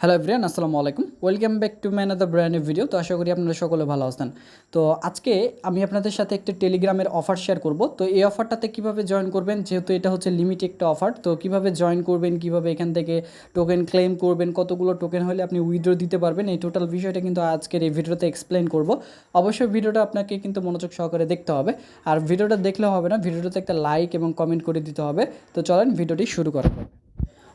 Hello everyone আসসালামু আলাইকুম। Welcome back to man of the brand video তো আশা করি আপনারা সকলে ভালো আছেন। তো আজকে আমি আপনাদের সাথে একটি টেলিগ্রামের অফার শেয়ার করব। তো এই অফারটাতে কীভাবে জয়েন করবেন, যেহেতু এটা হচ্ছে লিমিট একটা অফার তো কীভাবে জয়েন করবেন, কীভাবে এখান থেকে টোকেন ক্লেম করবেন, কতগুলো টোকেন হলে আপনি উইথড্র দিতে পারবেন, এই টোটাল বিষয়টা কিন্তু আজকের এই ভিডিওতে এক্সপ্লেন করব। অবশ্যই ভিডিওটা আপনাকে কিন্তু মনোযোগ সহকারে দেখতে হবে। আর ভিডিওটা দেখলে হবে না ভিডিওটাতে একটা লাইক এবং কমেন্ট করে দিতে হবে। তো চলেন ভিডিওটি শুরু করা যাক।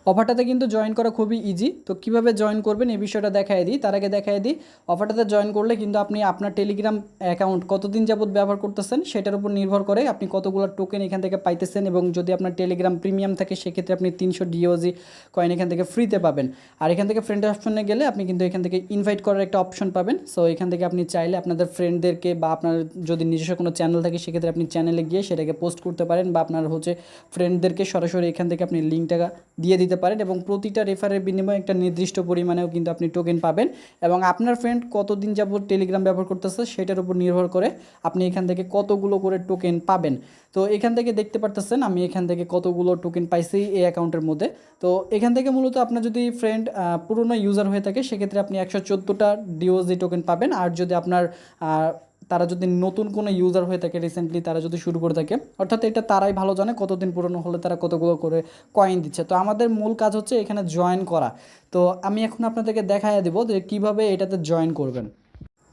অফারটাতে কিন্তু জয়েন করা খুবই ইজি তো কীভাবে জয়েন করবেন এই বিষয়টা দেখায় দিই। তার আগে দেখাই দিই, অফারটাতে জয়েন করলে কিন্তু আপনি আপনার টেলিগ্রাম অ্যাকাউন্ট কতদিন যাবত ব্যবহার করতেছেন সেটার উপর নির্ভর করে আপনি কতগুলো টোকেন এখান থেকে পাইতেছেন এবং যদি আপনার টেলিগ্রাম প্রিমিয়াম থাকে সেক্ষেত্রে আপনি তিনশো ডিওজি কয়েন এখান থেকে ফ্রিতে পাবেন। আর এখান থেকে ফ্রেন্ড অপশনে গেলে আপনি কিন্তু এখান থেকে ইনভাইট করার একটা অপশন পাবেন। সো এখান থেকে আপনি চাইলে আপনাদের ফ্রেন্ডদেরকে বা আপনার যদি নিজস্ব কোনো চ্যানেল থাকে সেক্ষেত্রে আপনি চ্যানেলে গিয়ে সেটাকে পোস্ট করতে পারেন বা আপনার হচ্ছে ফ্রেন্ডদেরকে সরাসরি এখান থেকে আপনি লিঙ্কটা দিয়ে দিতে পারেন এবং প্রতিটা রেফারের বিনিময়ে একটা নির্দিষ্ট পরিমাণেও কিন্তু আপনি টোকেন পাবেন এবং আপনার ফ্রেন্ড কতদিন যাবত টেলিগ্রাম ব্যবহার করতেছে সেটার উপর নির্ভর করে আপনি এখান থেকে কতগুলো করে টোকেন পাবেন। তো এখান থেকে দেখতে পারতেছেন আমি এখান থেকে কতগুলো টোকেন পাইছি এই অ্যাকাউন্টের মধ্যে। তো এখান থেকে মূলত আপনার যদি ফ্রেন্ড পুরনো ইউজার হয়ে থাকে, সেক্ষেত্রে আপনি একশো চোদ্দোটা ডিওজি টোকেন পাবেন। আর যদি আপনার তারা যদি নতুন কোনো ইউজার হয়ে থাকে রিসেন্টলি তারা যদি শুরু করে থাকে, অর্থাৎ এটা তারাই ভালো জানে কতদিন পুরনো হলে তারা কতগুলো করে কয়েন দিচ্ছে। তো আমাদের মূল কাজ হচ্ছে এখানে জয়েন করা। তো আমি এখন আপনাদেরকে দেখাই দেবো যে কীভাবে এটাতে জয়েন করবেন।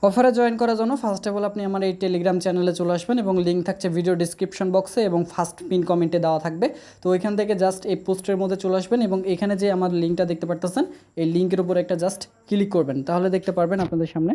অফারে জয়েন করার জন্য ফার্স্ট অফ অল আপনি আমার এই টেলিগ্রাম চ্যানেলে চলে আসবেন এবং লিঙ্ক থাকছে ভিডিও ডিসক্রিপশন বক্সে এবং ফার্স্ট পিন কমেন্টে দেওয়া থাকবে। তো ওইখান থেকে জাস্ট এই পোস্টের মধ্যে চলে আসবেন এবং এখানে যে আমার লিঙ্কটা দেখতে পারতেছেন, এই লিঙ্কের উপর একটা জাস্ট ক্লিক করবেন। তাহলে দেখতে পারবেন আপনাদের সামনে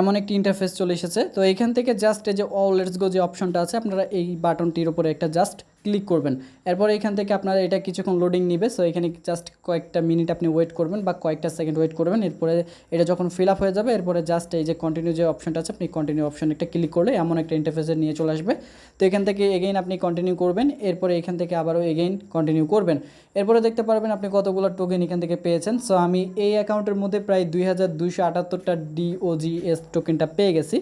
এমন একটি ইন্টারফেস চলে এসেছে। তো এখান থেকে জাস্ট এই যে অল লেটস গো যে অপশনটা আছে, আপনারা এই বাটনটির উপরে একটা জাস্ট ক্লিক করবেন। এরপরে এখান থেকে আপনারা এটা কিছুক্ষণ লোডিং নেবে। সো এখানে জাস্ট কয়েকটা মিনিট আপনি ওয়েট করবেন বা কয়েকটা সেকেন্ড ওয়েট করবেন। এরপরে এটা যখন ফিল আপ হয়ে যাবে, এরপরে জাস্ট এই যে কন্টিনিউ যে অপশনটা আছে, আপনি কন্টিনিউ অপশন একটা ক্লিক করলে এমন একটা ইন্টারফেসে নিয়ে চলে আসবে। তো এখান থেকে এগেইন আপনি কন্টিনিউ করবেন। এরপরে এখান থেকে আবারও এগেইন কন্টিনিউ করবেন। এরপরে দেখতে পারবেন আপনি কতগুলো টোকেন এখান থেকে পেয়েছেন। সো আমি এই অ্যাকাউন্টের মধ্যে প্রায় দুই হাজার দুইশো আটাত্তরটা ডিওজিএস টোকেনটা পেয়ে গেছি।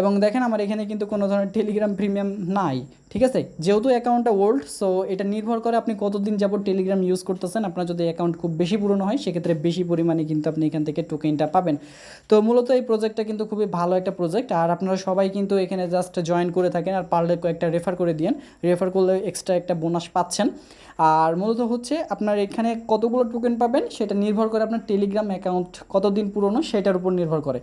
এবং দেখেন আমার এখানে কিন্তু কোনো ধরনের টেলিগ্রাম প্রিমিয়াম নাই। ঠিক আছে? যেহেতু অ্যাকাউন্টটা ওল্ড সো এটা নির্ভর করে আপনি কতদিন যাবত টেলিগ্রাম ইউজ করতেছেন। আপনার যদি অ্যাকাউন্ট খুব বেশি পুরনো হয়, সেক্ষেত্রে বেশি পরিমাণে কিন্তু আপনি এখান থেকে টোকেনটা পাবেন। তো মূলত এই প্রজেক্টটা কিন্তু খুবই ভালো একটা প্রজেক্ট আর আপনারা সবাই কিন্তু এখানে জাস্ট জয়েন করে থাকেন আর পারলে কয়েকটা রেফার করে দিন রেফার করলে এক্সট্রা একটা বোনাস পাচ্ছেন। আর মূলত হচ্ছে আপনার এখানে কতগুলো টোকেন পাবেন, সেটা নির্ভর করে আপনার টেলিগ্রাম অ্যাকাউন্ট কতদিন পুরনো, সেটার উপর নির্ভর করে।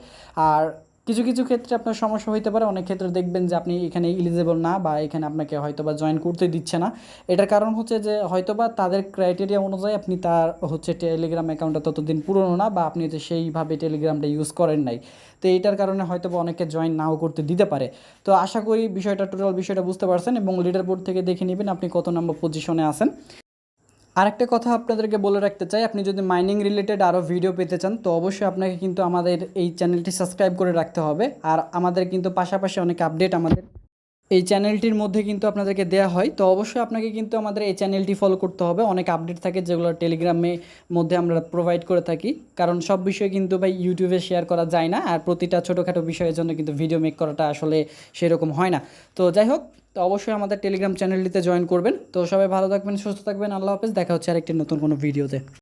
আর কিছু কিছু ক্ষেত্রে আপনার সমস্যা হইতে পারে। অনেক ক্ষেত্রে দেখবেন যে আপনি এখানে ইলিজেবল না বা এখানে আপনাকে হয়তো বা জয়েন করতে দিচ্ছে না। এটার কারণ হচ্ছে যে হয়তো বা তাদের ক্রাইটেরিয়া অনুযায়ী আপনি তার হচ্ছে টেলিগ্রাম অ্যাকাউন্টটা ততদিন পুরনো না বা আপনি যে সেইভাবে টেলিগ্রামটা ইউজ করেন নাই। তো এইটার কারণে হয়তো বা অনেকে জয়েন নাও করতে দিতে পারে। তো আশা করি বিষয়টা টোটাল বিষয়টা বুঝতে পারছেন এবং লিডার বোর্ড থেকে দেখে নেবেন আপনি কত নম্বর পজিশনে আছেন। আরেকটা কথা আপনাদেরকে বলে রাখতে চাই, আপনি যদি মাইনিং রিলেটেড আরও ভিডিও পেতে চান, তো অবশ্যই আপনাকে কিন্তু আমাদের এই চ্যানেলটি সাবস্ক্রাইব করে রাখতে হবে। আর আমাদের কিন্তু পাশাপাশি অনেক আপডেট আমাদের এই চ্যানেলটির মধ্যে কিন্তু আপনাদেরকে দেওয়া হয়। তো অবশ্যই আপনাকে কিন্তু আমাদের এই চ্যানেলটি ফলো করতে হবে। অনেক আপডেট থাকে যেগুলো টেলিগ্রামে মধ্যে আমরা প্রোভাইড করে থাকি। কারণ সব বিষয়ে কিন্তু ভাই ইউটিউবে শেয়ার করা যায় না। আর প্রতিটা ছোটোখাটো বিষয়ের জন্য কিন্তু ভিডিও মেক করাটা আসলে সেরকম হয় না। তো যাই হোক তো অবশ্যই আমাদের টেলিগ্রাম চ্যানেলটিতে জয়েন করবেন। তো সবাই ভালো থাকবেন, সুস্থ থাকবেন। আল্লাহ হাফেজ, দেখা হচ্ছে আরেকটি নতুন কোনো ভিডিওতে